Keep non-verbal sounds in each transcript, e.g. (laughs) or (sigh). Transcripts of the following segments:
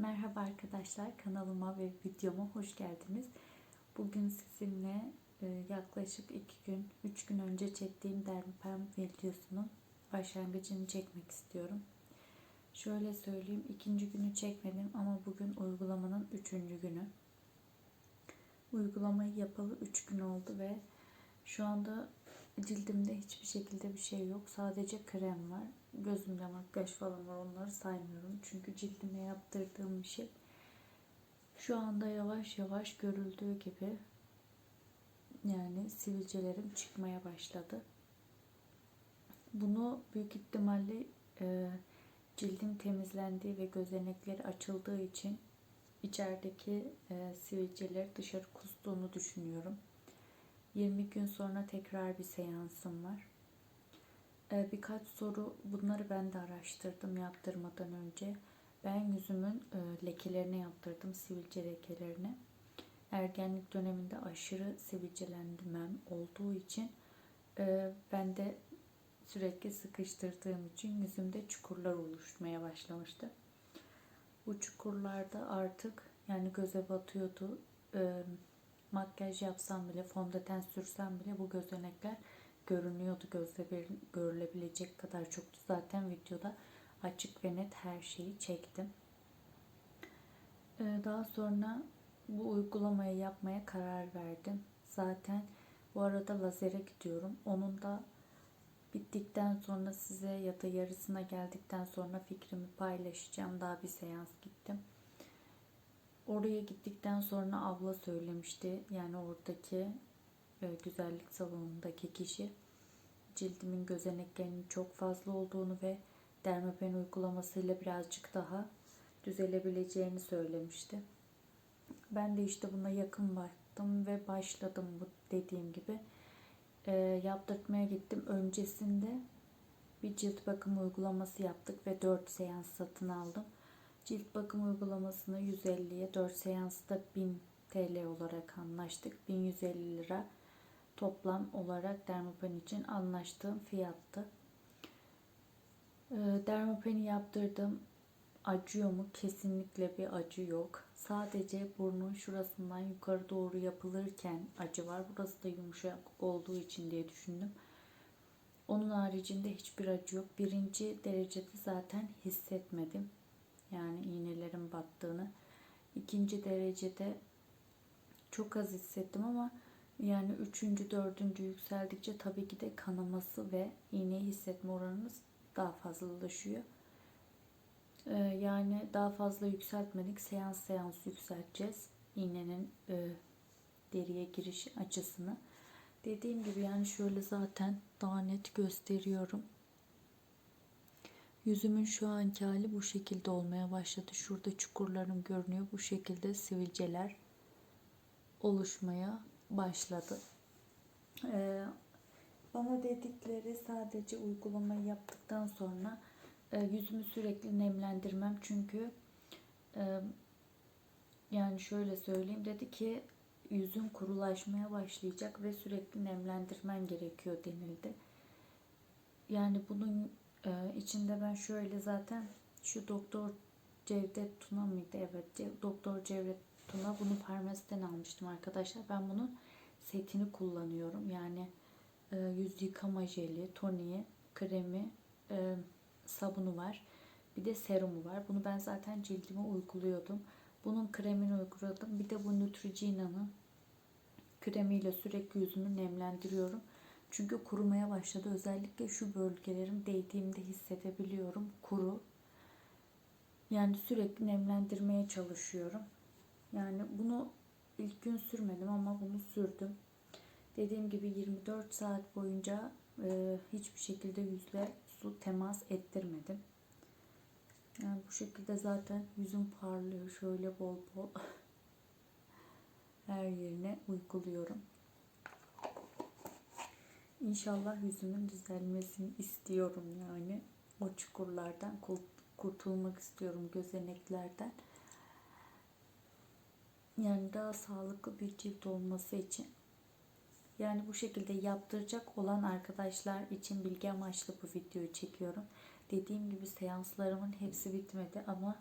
Merhaba arkadaşlar kanalıma ve videoma hoş geldiniz. Bugün sizinle e, yaklaşık 2 gün 3 gün önce çektiğim derpem videosunun başlangıcını çekmek istiyorum. Şöyle söyleyeyim ikinci günü çekmedim ama bugün uygulamanın üçüncü günü. Uygulamayı yapalı 3 gün oldu ve şu anda cildimde hiçbir şekilde bir şey yok. Sadece krem var. Gözümde makyaj falan var. Onları saymıyorum. Çünkü cildime yaptırdığım bir şey. Şu anda yavaş yavaş görüldüğü gibi yani sivilcelerim çıkmaya başladı. Bunu büyük ihtimalle e, cildim temizlendiği ve gözenekleri açıldığı için içerideki e, sivilceleri dışarı kustuğunu düşünüyorum. 20 gün sonra tekrar bir seansım var. Ee, birkaç soru bunları ben de araştırdım yaptırmadan önce. Ben yüzümün e, lekelerini yaptırdım, sivilce lekelerini. Ergenlik döneminde aşırı sivilcelenmem olduğu için e, ben de sürekli sıkıştırdığım için yüzümde çukurlar oluşmaya başlamıştı. Bu çukurlarda artık yani göze batıyordu. E, makyaj yapsam bile, fondöten sürsem bile bu gözenekler görünüyordu. Gözle görülebilecek kadar çoktu. Zaten videoda açık ve net her şeyi çektim. Ee, daha sonra bu uygulamayı yapmaya karar verdim. Zaten bu arada lazere gidiyorum. Onun da bittikten sonra size ya da yarısına geldikten sonra fikrimi paylaşacağım. Daha bir seans gittim. Oraya gittikten sonra abla söylemişti. Yani oradaki güzellik salonundaki kişi cildimin gözeneklerinin çok fazla olduğunu ve dermapen uygulamasıyla birazcık daha düzelebileceğini söylemişti. Ben de işte buna yakın baktım ve başladım bu dediğim gibi. E, yaptırtmaya gittim. Öncesinde bir cilt bakım uygulaması yaptık ve 4 seans satın aldım. Cilt bakım uygulamasını 150'ye 4 seansta 1000 TL olarak anlaştık. 1150 lira toplam olarak Dermapen için anlaştığım fiyattı. Ee, Dermapen'i yaptırdım. Acıyor mu? Kesinlikle bir acı yok. Sadece burnun şurasından yukarı doğru yapılırken acı var. Burası da yumuşak olduğu için diye düşündüm. Onun haricinde hiçbir acı yok. Birinci derecede zaten hissetmedim. Yani iğnelerin battığını. İkinci derecede çok az hissettim ama yani üçüncü, dördüncü yükseldikçe tabii ki de kanaması ve iğneyi hissetme oranımız daha fazlalaşıyor. Ee, yani daha fazla yükseltmedik. Seans seans yükselteceğiz. İğnenin e, deriye giriş açısını. Dediğim gibi yani şöyle zaten daha net gösteriyorum. Yüzümün şu anki hali bu şekilde olmaya başladı. Şurada çukurlarım görünüyor. Bu şekilde sivilceler oluşmaya başladı. Ee, bana dedikleri sadece uygulamayı yaptıktan sonra e, yüzümü sürekli nemlendirmem. Çünkü e, yani şöyle söyleyeyim dedi ki yüzün kurulaşmaya başlayacak ve sürekli nemlendirmen gerekiyor denildi. Yani bunun ee, içinde ben şöyle zaten şu Doktor Cevdet Tuna mıydı? Evet. Doktor Cevdet Tuna bunu Parmes'ten almıştım arkadaşlar. Ben bunun setini kullanıyorum. Yani e, yüz yıkama jeli, toniği, kremi, e, sabunu var. Bir de serumu var. Bunu ben zaten cildime uyguluyordum. Bunun kremini uyguladım. Bir de bu Neutrogena'nın kremiyle sürekli yüzümü nemlendiriyorum. Çünkü kurumaya başladı. Özellikle şu bölgelerim değdiğimde hissedebiliyorum. Kuru. Yani sürekli nemlendirmeye çalışıyorum. Yani bunu ilk gün sürmedim ama bunu sürdüm. Dediğim gibi 24 saat boyunca e, hiçbir şekilde yüzle su temas ettirmedim. Yani bu şekilde zaten yüzüm parlıyor. Şöyle bol bol (laughs) her yerine uyguluyorum. İnşallah yüzümün düzelmesini istiyorum yani. O çukurlardan kurtulmak istiyorum gözeneklerden. Yani daha sağlıklı bir cilt olması için. Yani bu şekilde yaptıracak olan arkadaşlar için bilgi amaçlı bu videoyu çekiyorum. Dediğim gibi seanslarımın hepsi bitmedi ama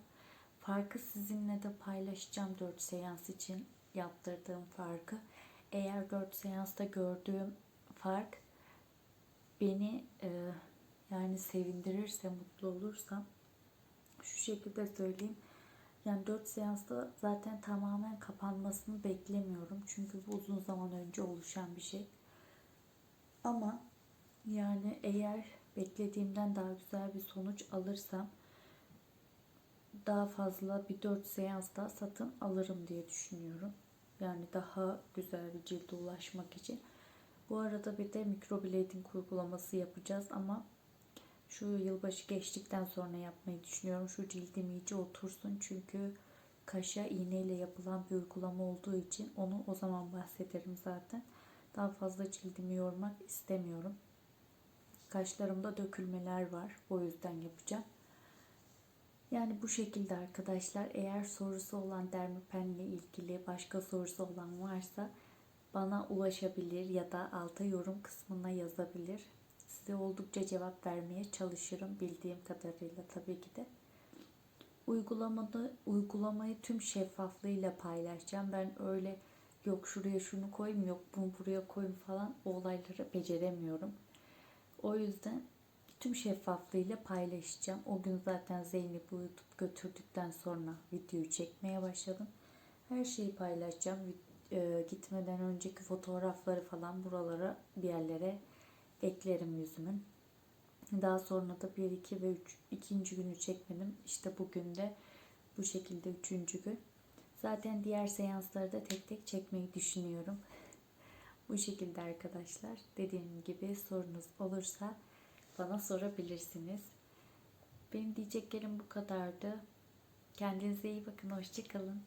farkı sizinle de paylaşacağım 4 seans için yaptırdığım farkı. Eğer 4 seansta gördüğüm fark beni e, yani sevindirirse, mutlu olursam şu şekilde söyleyeyim. Yani 4 seansta zaten tamamen kapanmasını beklemiyorum. Çünkü bu uzun zaman önce oluşan bir şey. Ama yani eğer beklediğimden daha güzel bir sonuç alırsam daha fazla bir 4 seans daha satın alırım diye düşünüyorum. Yani daha güzel bir cilde ulaşmak için. Bu arada bir de mikroblading uygulaması yapacağız ama şu yılbaşı geçtikten sonra yapmayı düşünüyorum. Şu cildim iyice otursun çünkü kaşa iğneyle yapılan bir uygulama olduğu için onu o zaman bahsederim zaten. Daha fazla cildimi yormak istemiyorum. Kaşlarımda dökülmeler var. O yüzden yapacağım. Yani bu şekilde arkadaşlar eğer sorusu olan dermapenle ilgili başka sorusu olan varsa bana ulaşabilir ya da alta yorum kısmına yazabilir. Size oldukça cevap vermeye çalışırım bildiğim kadarıyla tabii ki de. Uygulamada uygulamayı tüm şeffaflığıyla paylaşacağım. Ben öyle yok şuraya şunu koyayım yok bunu buraya koyayım falan o olayları beceremiyorum. O yüzden tüm şeffaflığıyla paylaşacağım. O gün zaten Zeynep'i uyutup götürdükten sonra videoyu çekmeye başladım. Her şeyi paylaşacağım. E, gitmeden önceki fotoğrafları falan buralara bir yerlere eklerim yüzümün. Daha sonra da 1, 2 ve 3. ikinci günü çekmedim. İşte bugün de bu şekilde üçüncü gün. Zaten diğer seansları da tek tek çekmeyi düşünüyorum. (laughs) bu şekilde arkadaşlar. Dediğim gibi sorunuz olursa bana sorabilirsiniz. Benim diyeceklerim bu kadardı. Kendinize iyi bakın. Hoşçakalın.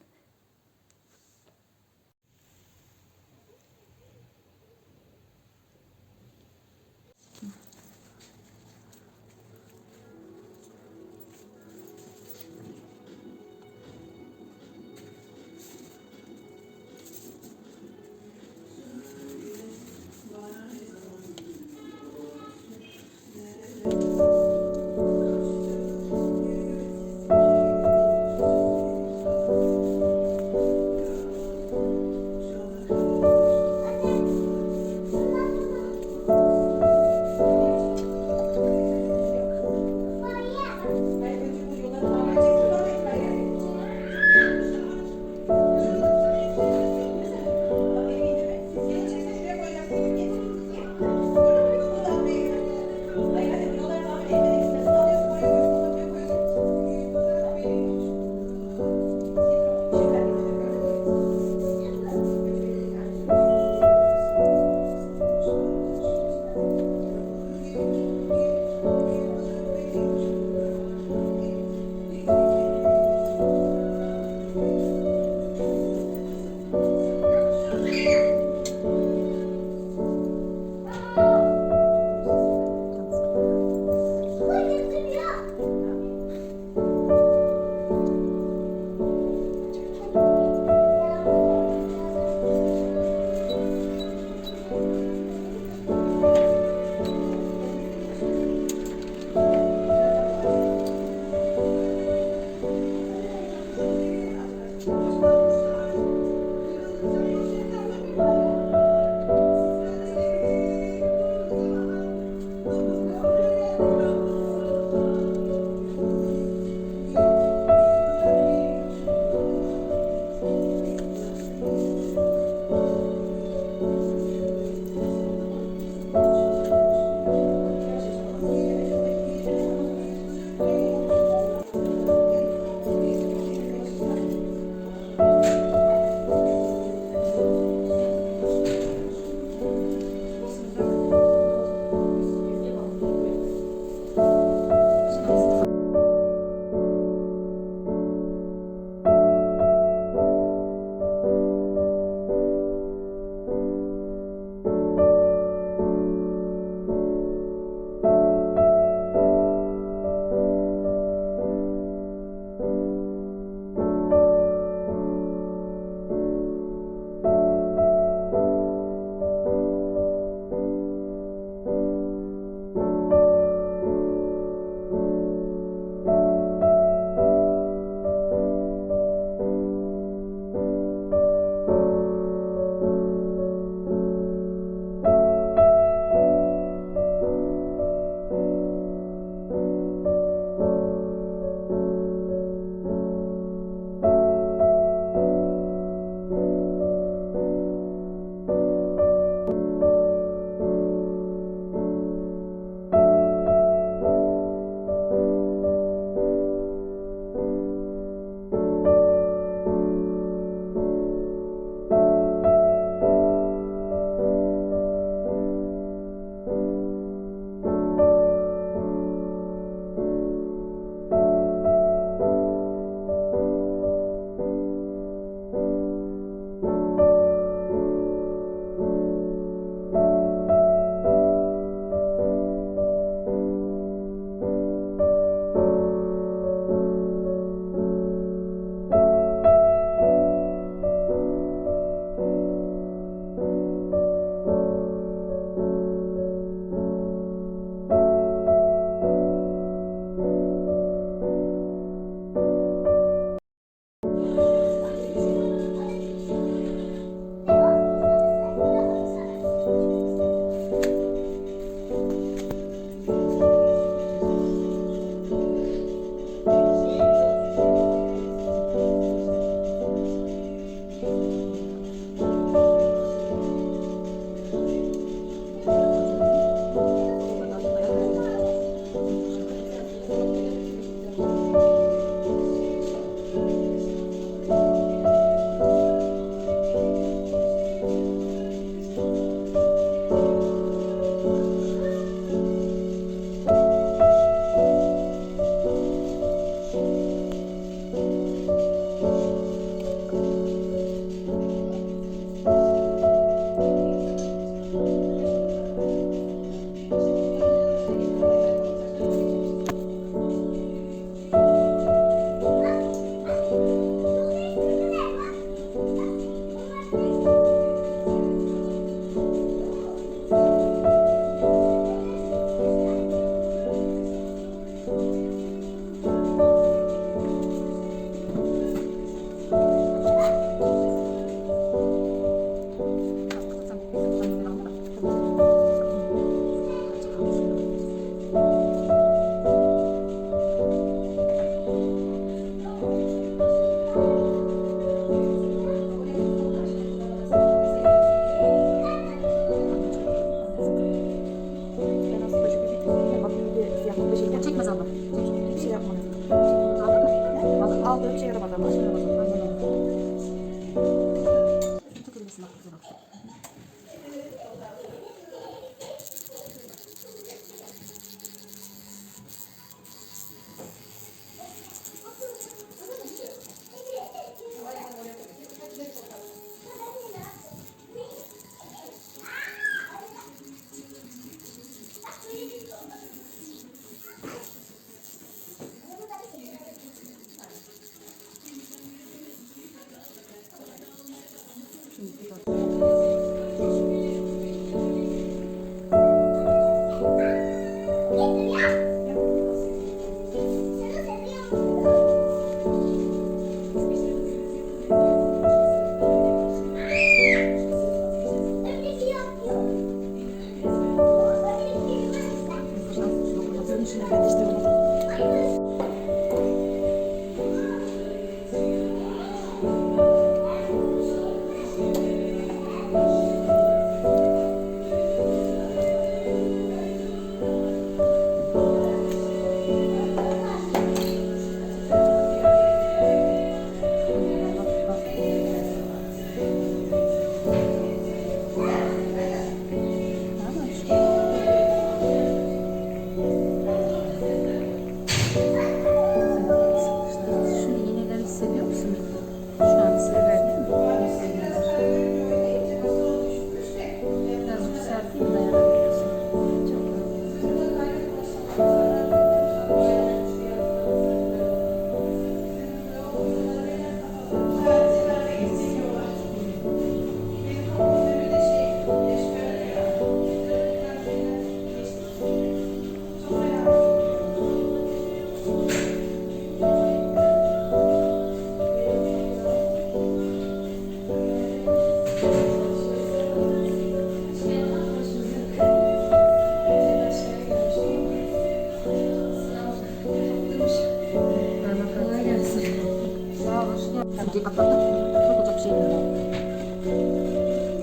Hoş geldin. Tabii atlattım. Çok olacak bir şey değil.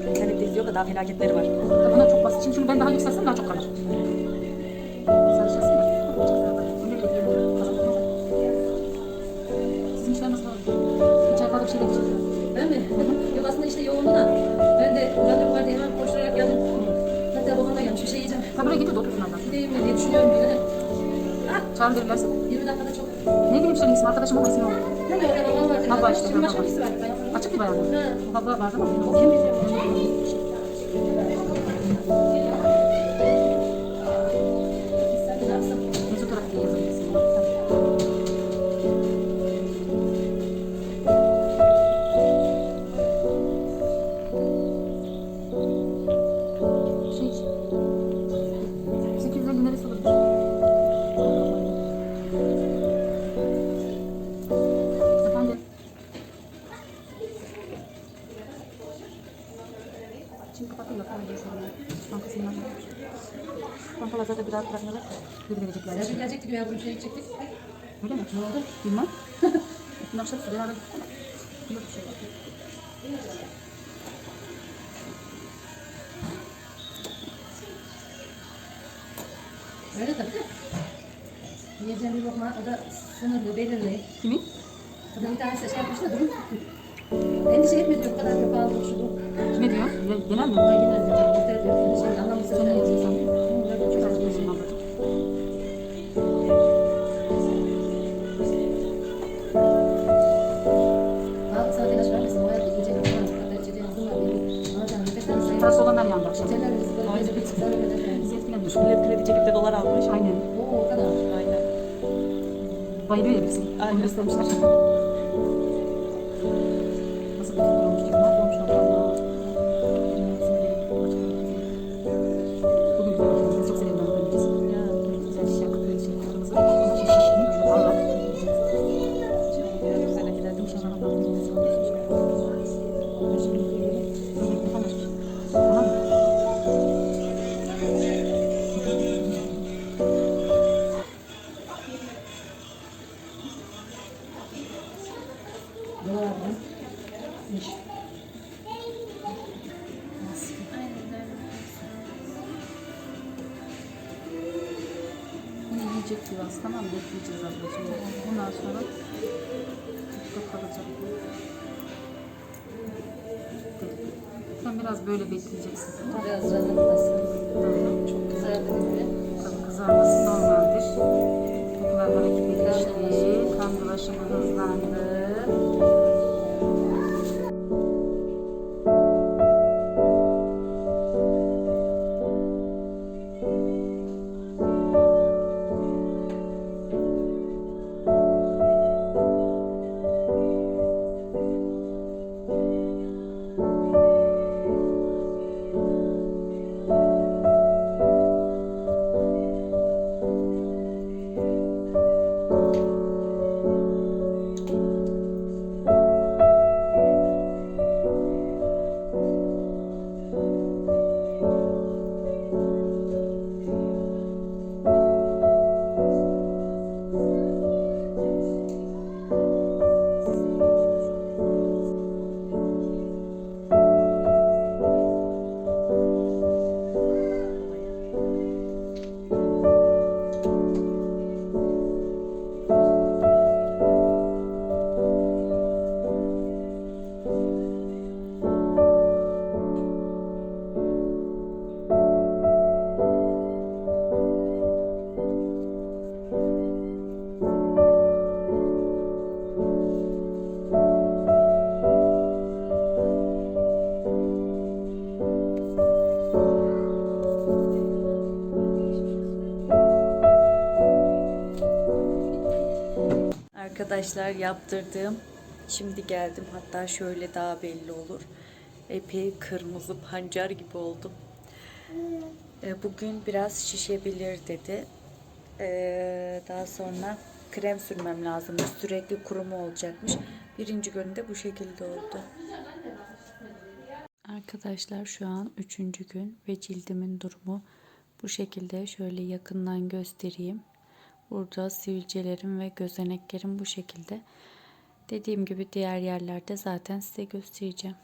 İnternette izliyor da daha felaketleri var. Tabii Buna çok basit. Şimdi şunu ben daha yükselsem daha çok kalır. Sarışasın yeni kazandım. Sizin işler nasıl? Hiç alakalı bir şey değil. Ben mi? Yok aslında işte yoğundu da. Ben de randevu var diye hemen koşturarak geldim. Hatta babamla gelmiş bir şey yiyeceğim. Tabii buraya getir de otursun adam. Gideyim mi diye düşünüyorum böyle. Çağırabilirlerse. 20 dakikada çok. Ne bileyim şöyle isim arkadaşım olmasın olur. Ne oldu babam vardı. Baba işte, Şimdi başka baba. birisi var. Ben- Açık bir bayan bunu şey gidecektik. Öyle mi? Ne oldu? Bilmem. Dün akşam su beraber gittik ama. Yok bir şey yok. Öyle tabii de. Yiyeceğim bir lokma o da sınırlı, belirli. Kimin? Adam bir tanesi şey yapmış da durum. Endişe etme diyor, bu kadar yok aldım şu bu. Kime diyor? Ge- Genel mi? Ay yine diyor, yeter diyor. Şey anlamlısı Sen ne Millet kredi çekip de dolar almış. Aynen. Oo o kadar. Aynen. Bayılıyor ya birisi. Aynen. Onu Bunu yiyecek biraz tamam? Bekleyeceğiz ablacığım. Bundan sonra çok kalıcı. Sen biraz böyle bekleyeceksin. Biraz rahatlasın. Çok güzel dedi. Tabii kızarması normaldir. Kokular harekete geçti. Kan dolaşımı hızlandı. Arkadaşlar yaptırdığım şimdi geldim hatta şöyle daha belli olur. Epey kırmızı pancar gibi oldum. E, Bugün biraz şişebilir dedi. E, Daha sonra krem sürmem lazımmış. Sürekli kuruma olacakmış. Birinci günde bu şekilde oldu. Arkadaşlar şu an üçüncü gün ve cildimin durumu bu şekilde şöyle yakından göstereyim. Burada sivilcelerim ve gözeneklerim bu şekilde. Dediğim gibi diğer yerlerde zaten size göstereceğim.